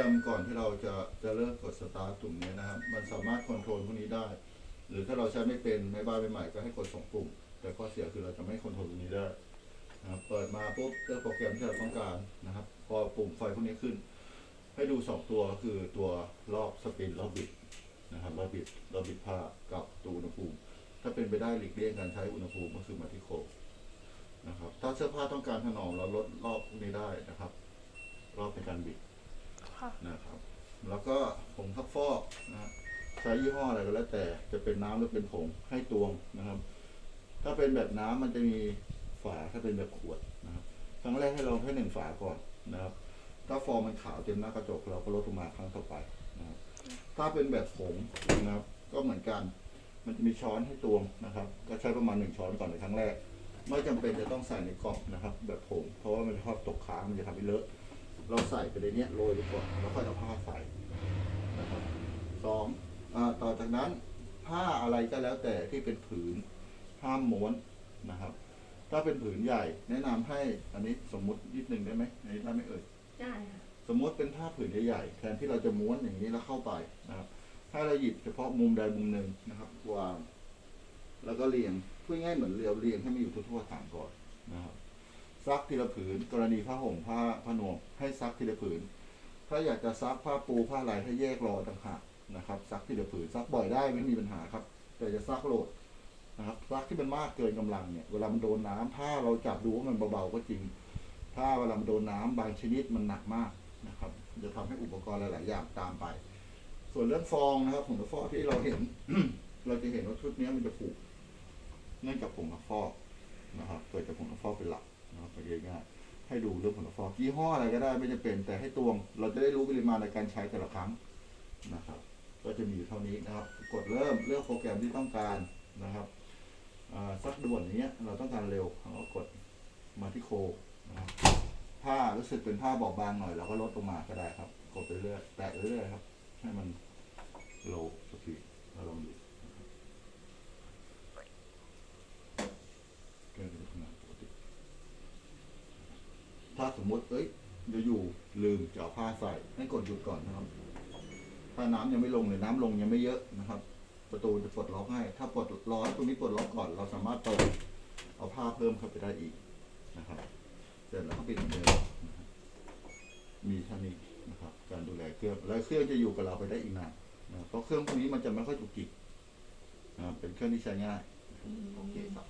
รมก่อนที่เราจะจะเริ่มกดสตาร์ทตุ่มนี้นะครับ มันสามารถคอนโทรลพวกนี้ได้ หรือถ้าเราใช้ไม่เป็นไม่บ้านไม่ใหม่ก็ให้กดสองปุ่ม แต่ข้อเสียคือเราจะไม่คอนโทรลตรงนี้ได้นะครับเปิดมาปุ๊บเลือกโปรแกรมที่เราต้องการนะครับ พอปุ่มไฟพวกนี้ขึ้น ให้ดูสองตัวก็คือตัวรอบสปินรอบบิดนะครับรอบบิดรอบบิดผ้ากับตัวอุณหภูมิ ถ้าเป็นไปได้หลีกเลี่ยงการใช้อุณหภูมิก็คือมาที่โคกนะครับถ้าเสื้อผ้าต้องการถนอมเราลดรอบพวกนี้ได้นะครับ รอบในการบิด นะครับ แล้วก็ผงซักฟอกนะใช้ยี่ห้ออะไรก็แล้วแต่จะเป็นน้ำหรือเป็นผงให้ตวงนะครับ ถ้าเป็นแบบน้ำมันจะมีฝาถ้าเป็นแบบขวดนะครับครั้งแรกให้เราแค่หนึ่งฝาก่อนนะครับ ถ้าฟองมันขาวเต็มหน้ากระจกเราก็ลดลงมาครั้งต่อไปนะครับถ้าเป็นแบบผงนะครับ ก็เหมือนกัน มันจะมีช้อนให้ตวงนะครับ ก็ใช้ประมาณหนึ่งช้อนก่อนในครั้งแรก ไม่จำเป็นจะต้องใส่ในกล่องนะครับ แบบผงเพราะว่ามันชอบตกค้างมันจะทำให้เลอะ เราใส่ไปในเนี้ยโรยไปก่อนแล้วค่อยเอาผ้าใส่นะครับสองอาต่อจากนั้นผ้าอะไรก็แล้วแต่ที่เป็นผืนห้ามม้วนนะครับ ถ้าเป็นผืนใหญ่แนะนำให้อันนี้สมมุตินิดหนึ่งได้ไหมอันนี้ได้ไหมเอ่ยได้ค่ะสมมติเป็นผ้าผืนใหญ่ๆแทนที่เราจะม้วนอย่างนี้แล้วเข้าไปนะครับให้เราหยิบเฉพาะมุมใดมุมหนึ่งนะครับวางแล้วก็เรียงพูดง่ายๆเหมือนเรียวเรียงให้มันอยู่ทั่วๆฐานก่อนนะครับ ซักทีละผืน กรณีผ้าห่มผ้าผ้านวมให้ซักทีละผืน ถ้าอยากจะซักผ้าปูผ้าลายให้แยกรอต่างหากนะครับ ซักทีละผืนซักบ่อยได้ไม่มีปัญหาครับ แต่จะซักโหลดนะครับซักที่มันมากเกินกำลังเนี่ยเวลามันโดนน้ำผ้าเราจับดูว่ามันเบาๆก็จริง ถ้าเวลามันโดนน้ำบางชนิดมันหนักมากนะครับ จะทำให้อุปกรณ์หลาย ๆ อย่างตามไป ส่วนเรื่องฟองนะครับผงซักฟอกที่เราเห็น เราจะเห็นว่าชุดนี้มันจะผูกเนื่องจากผงซักฟอก ให้ดูเรื่องผงฟอกยี่ห้ออะไรก็ได้ไม่จำเป็น แต่ให้ตวง เราจะได้รู้ปริมาณในการใช้แต่ละครั้งนะครับ ก็จะมีอยู่เท่านี้นะครับ กดเริ่มเลือกโปรแกรมที่ต้องการนะครับสักด่วนอย่างเงี้ยเราต้องการเร็วเราก็กดมาที่โคนะครับผ้ารู้สึกเป็นผ้าบอบบางหน่อยเราก็ลดลงมาก็ได้ครับ กดไปเรื่อยแตะเรื่อยๆครับ ให้มันโลสปีเราลองดูนะครับเครื่องจะทำงานปกติ ถ้าสมมติเอ้ยอยู่ๆลืมจะเอาผ้าใส่ให้กดหยุดก่อนนะครับ ถ้าน้ำยังไม่ลงหรือน้ำลงยังไม่เยอะนะครับ ประตูจะปลดล็อกให้ ถ้าปลดล็อกตรงนี้ปลดล็อกก่อน เราสามารถเปิดเอาผ้าเพิ่มเข้าไปได้อีกนะครับเสร็จแล้วก็ปิดเหมือนเดิมมีท่านี้นะครับ การดูแลเครื่องแล้วเครื่องจะอยู่กับเราไปได้อีกนานนะเพราะเครื่องพวกนี้มันจะไม่ค่อยจุกจิกนะเป็นเครื่องที่ใช้ง่ายโอเคครับ